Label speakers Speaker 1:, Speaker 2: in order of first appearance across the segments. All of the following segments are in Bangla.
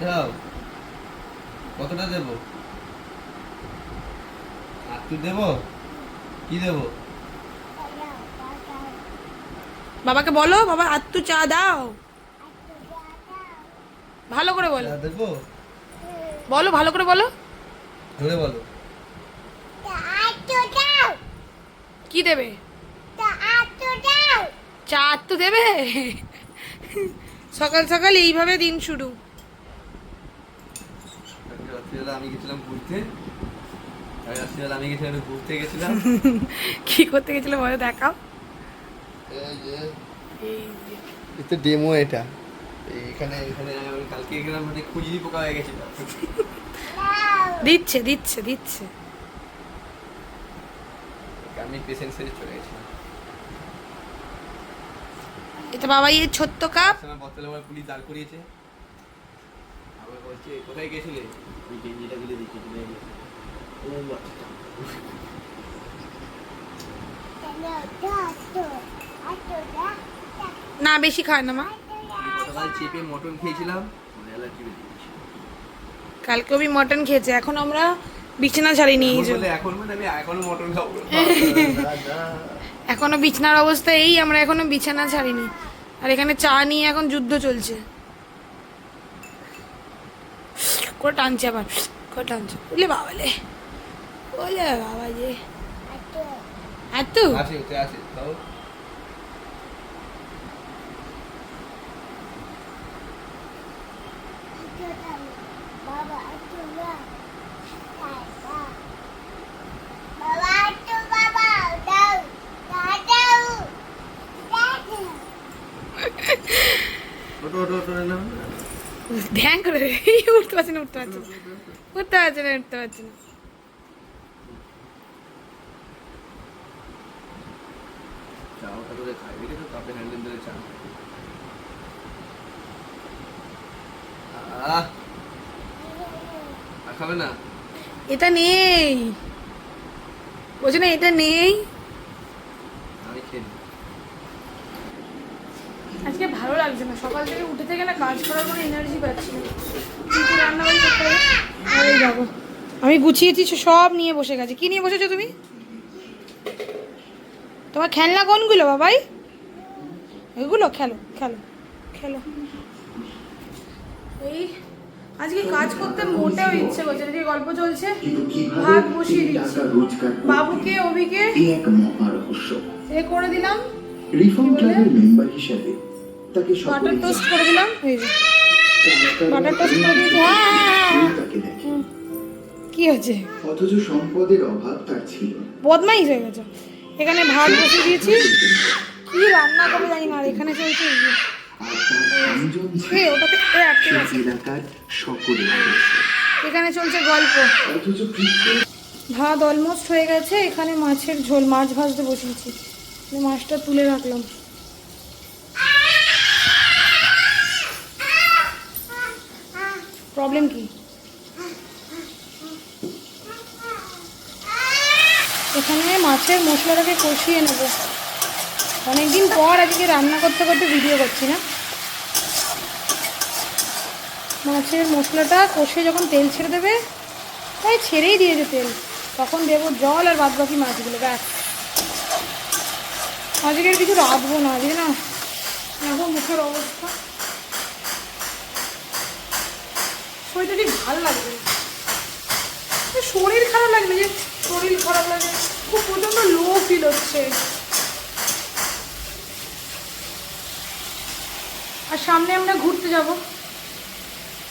Speaker 1: দাও কতটা দেব? আটটু দেব? কি দেব?
Speaker 2: বাবাকে বলো বাবা আত্মু চা দাও। ভালো করে বলো।
Speaker 1: দেবো?
Speaker 2: বলো ভালো করে বলো।
Speaker 1: ধরে বলো।
Speaker 2: কি দেবে? চা আত্মু দেবে। সকাল সকাল এইভাবে দিন শুরু।
Speaker 1: রাত্রিবেলা আমি গেছিলাম ঘুরতে। রাত্রিবেলা আমি গেছিলাম ঘুরতে গেছিলাম।
Speaker 2: কি করতে গেছিলে বলো দেখাও।
Speaker 1: এই যে ডেমো এটা। এখানে এখানে কালকে গেলাম মানে খুঁজলি পোকা হয়ে গেছিল।
Speaker 2: দিচ্ছে দিচ্ছে দিচ্ছে।
Speaker 1: আমি পেশেন্ট সেরে চলে গেছিলাম।
Speaker 2: এটা বাবা এই ছোট্ট কাপ
Speaker 1: আমার বোতলে আমার পুলিশ দাঁড় করিয়েছে। বলছে কোথায় গেছিলে ওই গেঞ্জিটা গুলো দিচ্ছি চলে গেছে ও
Speaker 2: না বেশি খায় না মা।
Speaker 1: চেপে মটন খেয়েছিলাম
Speaker 2: কালকে আমি মটন খেয়েছে এখন আমরা বিছানা ছাড়িনি এই
Speaker 1: এখন
Speaker 2: যে।
Speaker 1: বলে এখন মানে আমি এখনও মটন
Speaker 2: এখনও বিছানার অবস্থা এই আমরা এখনও বিছানা ছাড়িনি আর এখানে চা নিয়ে এখন যুদ্ধ চলছে। করে টানছে আবার করে টানছে বলে বাবালে বলে বাবা যে এত
Speaker 1: আছে
Speaker 2: ধ্যান করে উঠতে পারছি না উঠতে পারছি না। উঠতে পারছি না উঠতে পারছি
Speaker 1: খাবে না?
Speaker 2: এটা নেই। বলছে না এটা নেই
Speaker 1: আমি খেয়ে নিই।
Speaker 2: আজকে ভালো লাগছে না। সকাল থেকে উঠে থেকে না কাজ করার কোনো এনার্জি পাচ্ছি না। রান্না বাড়ি করতে হবে। আরে যাব আমি গুছিয়েছি সব নিয়ে বসে গেছে। কি নিয়ে বসেছো তুমি? তোমার খেলনা কোনগুলো বাবাই? এগুলো খেলো খেলো খেলো। এই আজকে কাজ করতে মোটেও ইচ্ছে করছে না। যে গল্প চলছে ভাত বসিয়ে দিচ্ছি। বাবুকে অভিকে এ করে দিলাম।
Speaker 3: রিফর্ম ক্লাবের মেম্বার হিসেবে তাকে
Speaker 2: বাটার টোস্ট করে দিলাম এই যে বাটার টোস্ট করে দিয়েছি হ্যাঁ
Speaker 3: তাকে দেখে
Speaker 2: হুম। কি হয়েছে
Speaker 3: অথচ সম্পদের অভাব তার ছিল।
Speaker 2: বদমাইশ হয়ে গেছে এখানে ভাত বসিয়ে দিয়েছি কি রান্না করবে জানি না আর এখানে চলছে এই যে।
Speaker 3: আর তার সংযম ছিল
Speaker 2: এ, ওটাতে এ, আটকে
Speaker 3: সেই
Speaker 2: গেছে।
Speaker 3: এলাকার সকলের আদর্শ।
Speaker 2: এখানে চলছে গল্প ভাত অলমোস্ট হয়ে গেছে এখানে মাছের ঝোল মাছ ভাজতে বসিয়েছি মাছটা তুলে রাখলাম প্রবলেম কি? এখানে মাছের মশলাটাকে কষিয়ে নেব। অনেকদিন পর আজকে রান্না করতে করতে ভিডিও করছি না। মাছের মশলাটা কষে যখন তেল ছেড়ে দেবে, তাই ছেড়েই দিয়েছে তেল। তখন দেবো জল আর বাদ বাকি মাছগুলো, ব্যাস। আজকে আর কিছু রাঁধবো না আজকে না? এখন মুখের অবস্থা। শরীরটা ঠিক ভালো লাগবে। শরীর খারাপ লাগবে, যে শরীর খারাপ লাগে খুব প্রচণ্ড লো ফিল হচ্ছে। আর সামনে আমরা ঘুরতে যাব।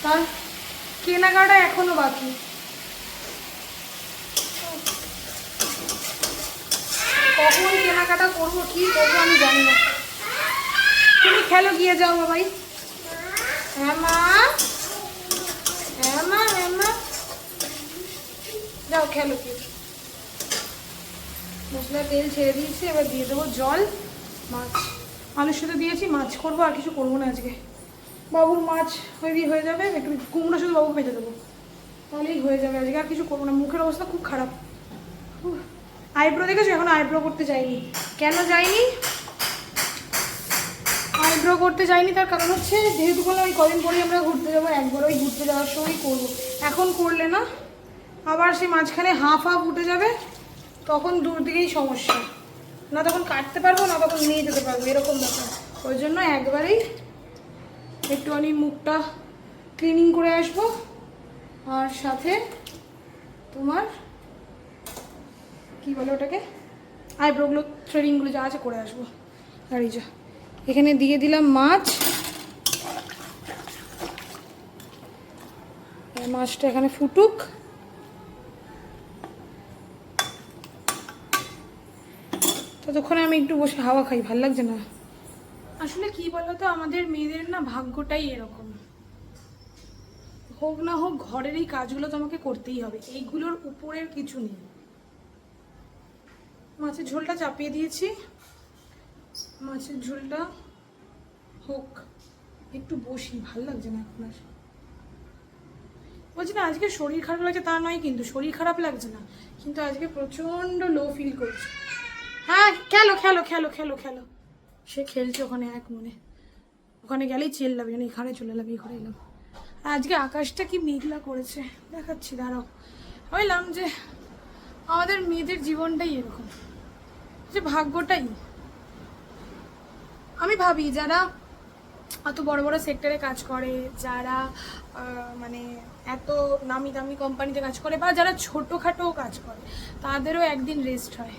Speaker 2: তার কেনাকাটা এখনও বাকি। কখন কেনাকাটা করব, কি করব আমি জানি না। তুমি খেলো গিয়ে যাও বাবাই। হ্যাঁ মা হ্যাঁ মা হ্যাঁ মা যাও, খেলো মশলা তেল ছেড়ে দিয়েছি, এবার দিয়ে দেবো জল, মাছ। আলুর সাথে দিয়েছি, মাছ করব, আর কিছু করব না আজকে। বাবুর মাছ হয়ে হয়ে যাবে, একটু কুমড়ো শুধু বাবু ভেজে দেবো। তাহলেই হয়ে যাবে আজকে, আর কিছু করব না, মুখের অবস্থা খুব খারাপ। আইব্রো দেখেছ? এখন আইব্রো করতে যাইনি। কেন যাইনি? আইব্রো করতে যাইনি, তার কারণ হচ্ছে, যেহেতু বললাম ওই কদিন পরেই আমরা ঘুরতে যাব, একবার ওই ঘুরতে যাওয়ার সময় করব। এখন করলে না আবার সেই মাঝখানে হাফ হাফ উঠে যাবে, তখন দূর দিকেই সমস্যা। না তখন কাটতে পারব, না তখন নিয়ে যেতে পারব, এরকম ব্যাপার। ওই জন্য একবারেই একটুখানি মুখটা ক্লিনিং করে আসব। আর সাথে তোমার, কি বলে ওটাকে? আইব্রোগুলো থ্রেডিংগুলো যা আছে করে আসব। আর এই যা, এখানে দিয়ে দিলাম মাছ। মাছটা এখানে ফুটুক। ততক্ষণে আমি একটু বসে হাওয়া খাই, ভালো লাগছে না। আসলে কি বলতো, আমাদের মেয়েদের না ভাগ্যটাই এরকম। হোক না হোক, ঘরের এই কাজগুলো তোমাকে করতেই হবে, এইগুলোর উপরের কিছু নেই। মাছের ঝোলটা চাপিয়ে দিয়েছি। মাছের ঝোলটা হোক, একটু বসি, ভালো লাগছে না এখন আর। বলছি না, আজকে শরীর খারাপ লাগছে তা নয় কিন্তু, শরীর খারাপ লাগছে না, কিন্তু আজকে প্রচণ্ড লো ফিল করছি। হ্যাঁ খেলো খেলো খেলো খেলো খেলো। সে খেলছে ওখানে এক মনে। ওখানে গেলেই চেল্লাবে না এখানে চলে এলাম ঘরে এলাম। আজকে আকাশটা কি মেঘলা করেছে। দেখাচ্ছি, দাঁড়াও। বললাম যে, আমাদের মেয়েদের জীবনটাই এরকম। যে ভাগ্যটাই। আমি ভাবি, যারা অত বড় বড় সেক্টরে কাজ করে, যারা মানে এত নামি দামি কোম্পানিতে কাজ করে, বা যারা ছোটোখাটো কাজ করে, তাদেরও একদিন রেস্ট হয়।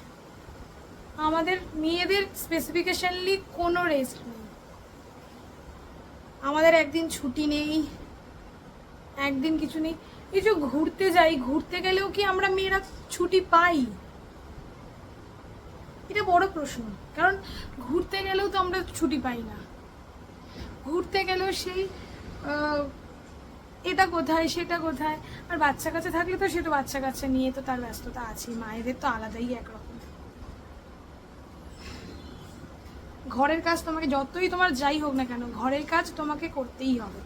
Speaker 2: আমাদের মেয়েদের স্পেসিফিকেশনলি কোনো রেস্ট নেই। আমাদের একদিন ছুটি নেই, একদিন কিছু নেই। এই যে ঘুরতে যাই, ঘুরতে গেলেও কি আমরা মেয়েরা ছুটি পাই? এটা বড় প্রশ্ন, কারণ ঘুরতে গেলেও তো আমরা ছুটি পাই না। ঘুরতে গেলেও সেই এটা কোথায়, সেটা কোথায়? আর বাচ্চা কাচ্চা থাকলে তো সে তো বাচ্চা কাচ্চা নিয়ে তো তার ব্যস্ততা আছে মায়েদের তো আলাদাই একরকম ঘরের কাজ তোমাকে যতই তোমার যাই হোক না কেন, ঘরের কাজ তোমাকে করতেই হবে।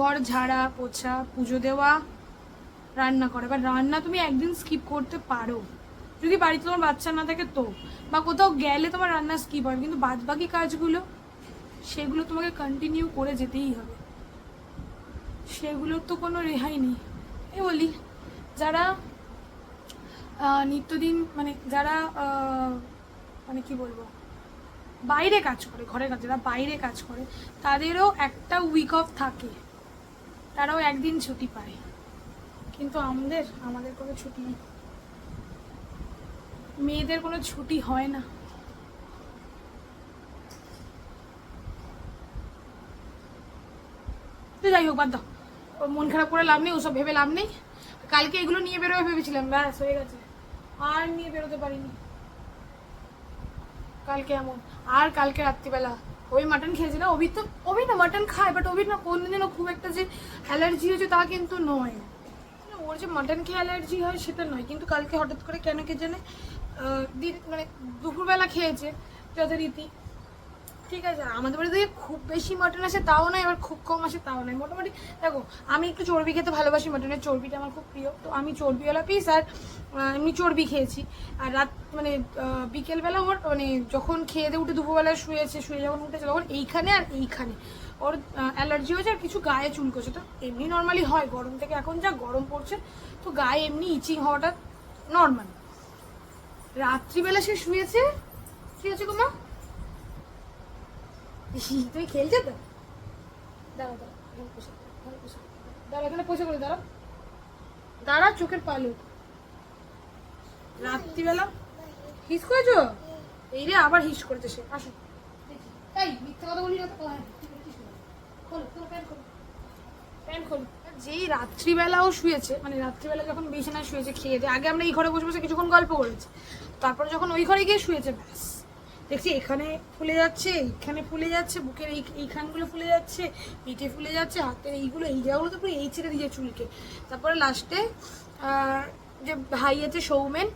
Speaker 2: ঘর ঝাড়া, পোছা, পুজো দেওয়া, রান্না করা। এবার রান্না তুমি একদিন স্কিপ করতে পারো। যদি বাড়িতে তোমার বাচ্চা না থাকে তো, বা কোথাও গেলে তোমার রান্না স্কিপ হয় কিন্তু বাদ বাকি কাজগুলো, সেগুলো তোমাকে কন্টিনিউ করে যেতেই হবে। সেগুলোর তো কোনো রেহাই নেই। এই বলি, যারা নিত্যদিন মানে যারা মানে কি বলব? বাইরে কাজ করে, ঘরের কাজ, যারা বাইরে কাজ করে, তাদেরও একটা উইক অফ থাকে। তারাও একদিন ছুটি পায়। কিন্তু আমাদের আমাদের কোনো ছুটি নেই। মেয়েদের কোনো ছুটি হয় না। যাই হোক, বাদ দাও। মন খারাপ করে লাভ নেই, ওসব ভেবে লাভ নেই। কালকে এগুলো নিয়ে বেরোবে ভেবেছিলাম, ব্যাস, হয়ে গেছে। আর নিয়ে বেরোতে পারিনি। কালকে এমন। আর কালকে রাত্রিবেলা। ওই মাটন খেয়েছি না, অভি তো অভি না মাটন খায় বাট অভি না কোন দিনও খুব একটা যে অ্যালার্জি হয়েছে তা কিন্তু নয়। ওর যে মাটন খেয়ে অ্যালার্জি হয় সেটা নয়, কিন্তু কালকে হঠাৎ করে কেন কে জানে দিন মানে দুপুরবেলা খেয়েছে যথারীতি ঠিক আছে আমাদের বাড়িতে খুব বেশি মাটন আসে তাও নয় এবার খুব কম আসে তাও নয়। মোটামুটি দেখো, আমি একটু চর্বি খেতে ভালোবাসি মাটনের চর্বিটা আমার খুব প্রিয়। তো আমি চর্বিওয়ালা পিস আর এমনি চর্বি খেয়েছি। আর রাত মানে বিকেলবেলা ওর মানে যখন খেয়ে দিয়ে উঠে দুপুরবেলা শুয়েছে, শুয়ে যখন উঠেছে তখন এইখানে আর এইখানে। ওর অ্যালার্জি হয়েছে আর কিছু গায়ে চুলকোছে। তো এমনি নর্মালি হয়, গরম থেকে এখন যা গরম পড়ছে, তো গায়ে এমনি ইচিং হওয়াটা নর্মাল রাত্রিবেলা সে শুয়েছে ঠিক আছে গো মা? তুমি খেলছো তো? দাঁড়া দাঁড়া এখানে বসে, এখানে বসে। দাঁড়া এখানে পয়সা করে দাঁড়া দাঁড়া চোখের রাত্রিবেলা? হিস করেছ? এই রে আবার করেছে সে। আসো। মিথ্যা কথা বলি যেই রাত্রিবেলাও শুয়েছে মানে রাত্রিবেলা যখন বিছানায় শুয়েছে খেয়ে আগে আমরা এই ঘরে বসে বসে কিছুক্ষণ গল্প করেছি। তারপরে যখন ওই ঘরে গিয়ে শুয়েছে ব্যাস। দেখছি এখানে ফুলে যাচ্ছে, এইখানে ফুলে যাচ্ছে, বুকের এই, এইখানগুলো ফুলে যাচ্ছে, পিঠে ফুলে যাচ্ছে, হাতের এইগুলো, এই জায়গাগুলো তো পুরো এই ছেড়ে দিয়েছে চুলকে। তারপরে লাস্টে যে ভাই আছে সৌমেন,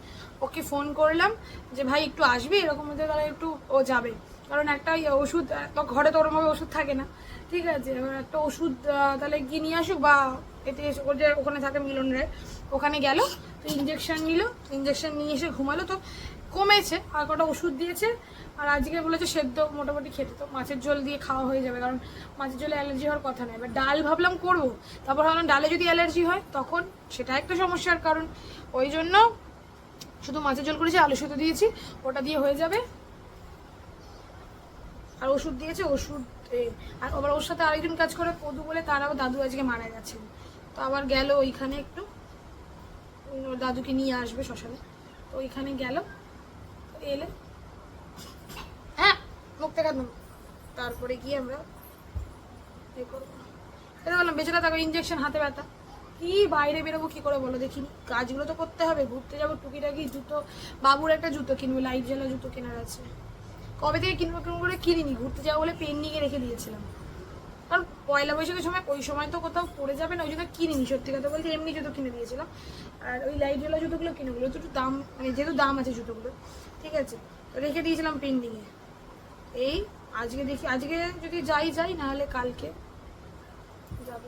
Speaker 2: ওকে ফোন করলাম যে, ভাই, একটু আসবে? এরকম হতে তাহলে একটু ও যাবে। কারণ একটা ওষুধ, তো ঘরে তো ওরমভাবে ওষুধ থাকে না। ঠিক আছে একটা ওষুধ তাহলে গিয়ে নিয়ে আসুক বা এতে যে ওখানে থাকে মিলন রে ওখানে গেল, তো ইঞ্জেকশন নিল ইঞ্জেকশন নিয়ে এসে ঘুমালো। তো কমেছে। আর কটা ওষুধ দিয়েছে। আর আজকে বলেছে সেদ্ধ, মোটামুটি খেতে। তো মাছের ঝোল দিয়ে খাওয়া হয়ে যাবে, কারণ মাছের ঝোলে অ্যালার্জি হওয়ার কথা নয় এবার ডাল ভাবলাম করব। তারপর ভাবলাম ডালে যদি অ্যালার্জি হয়, তখন সেটা একটা সমস্যার কারণ। ওই জন্য শুধু মাছের ঝোল করেছি, আলু সেদ্ধ দিয়েছি, ওটা দিয়ে হয়ে যাবে। আর ওষুধ দিয়েছে, ওষুধ আর আবার ওর সাথে আরেকজন কাজ করে পদু বলে তারাও দাদু আজকে মারা গেছেন তো আবার গেল ওইখানে একটু। দাদুকে নিয়ে আসবে শ্মশানে। তো ওইখানে গেল। এলে? হ্যাঁ মুখ থেকে তারপরে গিয়ে আমরা এ করব। এটা বললাম বেচারা তাকে ইঞ্জেকশন হাতে ব্যথা। কি বাইরে বেরোবো, কি করে বলো? দেখিনি কাজগুলো তো করতে হবে। ঘুরতে যাব, টুকিটাকি জুতো, বাবুর একটা জুতো কিনবো, লাইট জ্বালা জুতো কেনার আছে। কবে থেকে কিনবো কিনবো করে কিনিনি, ঘুরতে যাব বলে পেন নিয়ে রেখে দিয়েছিলাম। পয়লা বৈশাখের সময়, ওই সময় তো কোথাও পড়ে যাবে না, ওই জন্য কিনিনি, সত্যি কথা বলতে এমনি জুতো কিনে দিয়েছিলাম। আর ওই লাইট জ্বালা জুতোগুলো কিনে ওগুলো তো একটু দাম মানে যেহেতু দাম আছে জুতোগুলো, ঠিক আছে? তো রেখে দিয়েছিলাম পেন্ডিংয়ে এই আজকে দেখি, আজকে যদি যাই যাই নাহলে কালকে যাব।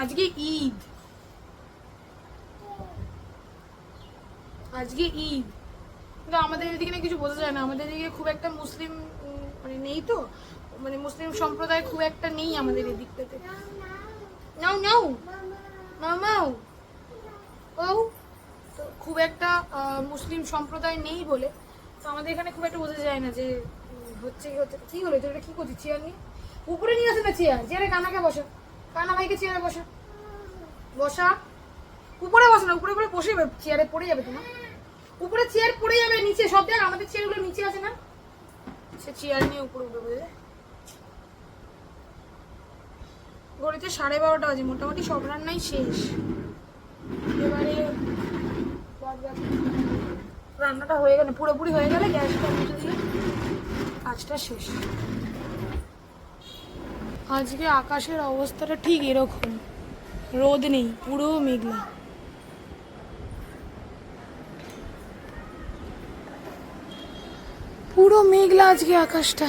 Speaker 2: আজকে ঈদ। আজকে ঈদ। কিন্তু আমাদের এদিকে না কিছু বোঝা যায় না, আমাদের এদিকে খুব একটা মুসলিম মানে নেই তো। মানে মুসলিম সম্প্রদায় খুব একটা নেই আমাদের এদিকটাতে নাও নাও। নাও নাও। ও, তো খুব একটা মুসলিম সম্প্রদায় নেই বলে। তো আমাদের এখানে খুব একটা বোঝা যায় না যে হচ্ছে কি হচ্ছে। কি হলো? তুই এটা কি করছিস? চেয়ার নিয়ে? উপরে নিয়ে আসে না চেয়ার? চেয়ারে কানাকে বসা। কানা ভাইকে চেয়ারে বসা। বসা। উপরে বসে না, উপরে উপরে বসে যাবে চেয়ারে পড়ে যাবে তোমার। উপরে চেয়ার পড়ে যাবে, নিচে সব দেখ, আমাদের চেয়ারগুলো নিচে আছে না। সে চেয়ার নিয়ে উপরে উপরে উঠে বুঝলে? ঘড়িতে সাড়ে বারোটা বাজে, মোটামুটি সব রান্নাই শেষ। এবারে রান্নাটা হয়ে গেলে, পুরোপুরি হয়ে গেলে গ্যাসটা মুছে দিলে কাজটা শেষ। আজকে আকাশের অবস্থাটা ঠিক এরকম। রোদ নেই, পুরো মেঘলা। পুরো মেঘলা আজকে আকাশটা।